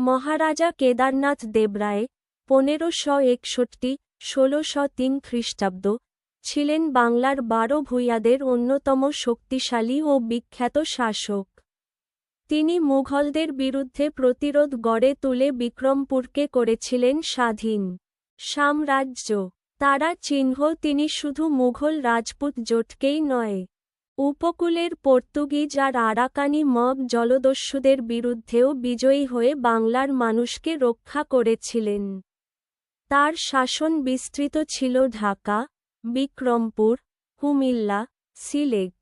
মহারাজা কেদারনাথ দেবরায়, পনেরোশো একষট্টি, ষোলোশো তিন খ্রিস্টাব্দ, ছিলেন বাংলার বারো ভূঁইয়াদের অন্যতম শক্তিশালী ও বিখ্যাত শাসক। তিনি মুঘলদের বিরুদ্ধে প্রতিরোধ গড়ে তুলে বিক্রমপুরকে করেছিলেন স্বাধীন সাম্রাজ্য। তারা চিহ্ন তিনি শুধু মুঘল রাজপুত জোটকেই নয় উপকূলের পর্তুগিজ আর আরাকানি মগ জলদস্যুদের বিরুদ্ধেও বিজয়ী হয়ে বাংলার মানুষকে রক্ষা করেছিলেন। তার শাসন বিস্তৃত ছিল ঢাকা, বিক্রমপুর, কুমিল্লা, সিলেট,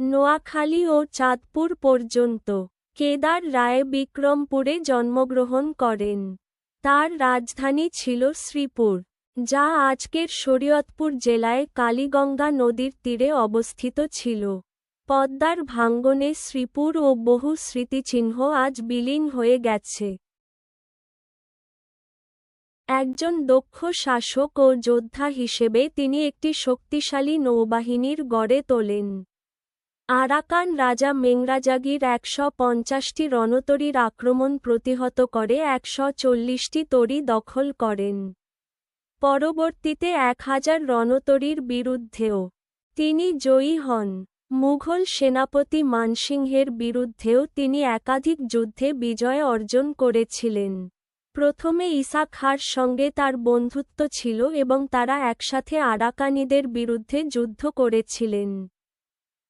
নোয়াখালী ও চাঁদপুর পর্যন্ত। কেদার রায় বিক্রমপুরে জন্মগ্রহণ করেন। তার রাজধানী ছিল শ্রীপুর। যা আজকের শরীয়তপুর জেলায় কালীগঙ্গা নদীর তীরে অবস্থিত ছিল। পদ্মার ভাঙ্গনে শ্রীপুর ও বহু স্মৃতিচিহ্ন আজ বিলীন হয়ে গেছে। একজন দক্ষ শাসক ও যোদ্ধা হিসেবে তিনি একটি শক্তিশালী নৌবাহিনীর গড়ে তোলেন। আরাকান রাজা মেংরাজাগির একশো পঞ্চাশটি রণতরীর আক্রমণ প্রতিহত করে একশো চল্লিশটি তরি দখল করেন। পরবর্তীতে এক হাজার রণতরীর বিরুদ্ধেও তিনি জয়ী হন। মুঘল সেনাপতি মানসিংহের বিরুদ্ধেও তিনি একাধিক যুদ্ধে বিজয় অর্জন করেছিলেন। প্রথমে ইসা খাঁর সঙ্গে তার বন্ধুত্ব ছিল এবং তারা একসাথে আরাকানিদের বিরুদ্ধে যুদ্ধ করেছিলেন।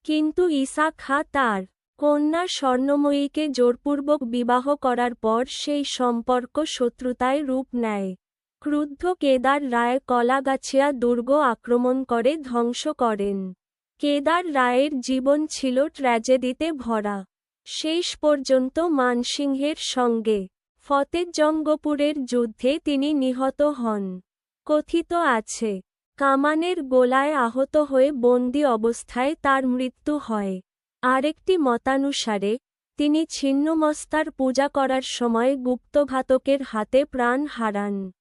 কিন্তু ইসা খাঁ তার কন্যা স্বর্ণময়ীকে জোরপূর্বক বিবাহ করার পর সেই সম্পর্ক শত্রুতায় রূপ নেয়। ক্রুদ্ধ কেদার রায় কলাগাছিয়া দুর্গ আক্রমণ করে ধ্বংস করেন। কেদার রায়ের জীবন ছিল ট্র্যাজেডিতে ভরা। শেষ পর্যন্ত মানসিংহের সঙ্গে ফতেজঙ্গপুরের যুদ্ধে তিনি নিহত হন। কথিত আছে, কামানের গোলায় আহত হয়ে বন্দি অবস্থায় তার মৃত্যু হয়। আরেকটি মতানুসারে, তিনি ছিন্নমস্তার পূজা করার সময় গুপ্তঘাতকের হাতে প্রাণ হারান।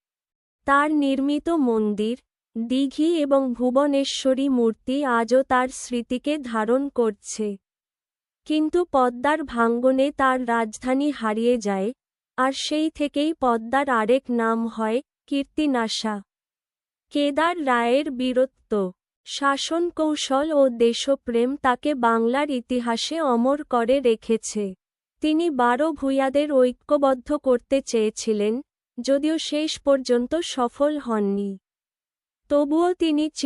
তার নির্মিত মন্দির, দিঘি এবং ভুবনেশ্বরী মূর্তি আজও তার স্মৃতিকে ধারণ করছে। কিন্তু পদ্মার ভাঙ্গনে তার রাজধানী হারিয়ে যায়, আর সেই থেকেই পদ্মার আরেক নাম হয় কীর্তিনাশা। কেদার রায়ের বীরত্ব, শাসন কৌশল ও দেশপ্রেম তাকে বাংলার ইতিহাসে অমর করে রেখেছে। তিনি বারো ভূঁইয়াদের ঐক্যবদ্ধ করতে চেয়েছিলেন যদিও শেষ পর্যন্ত সফল হননি। তবুও তিনি চির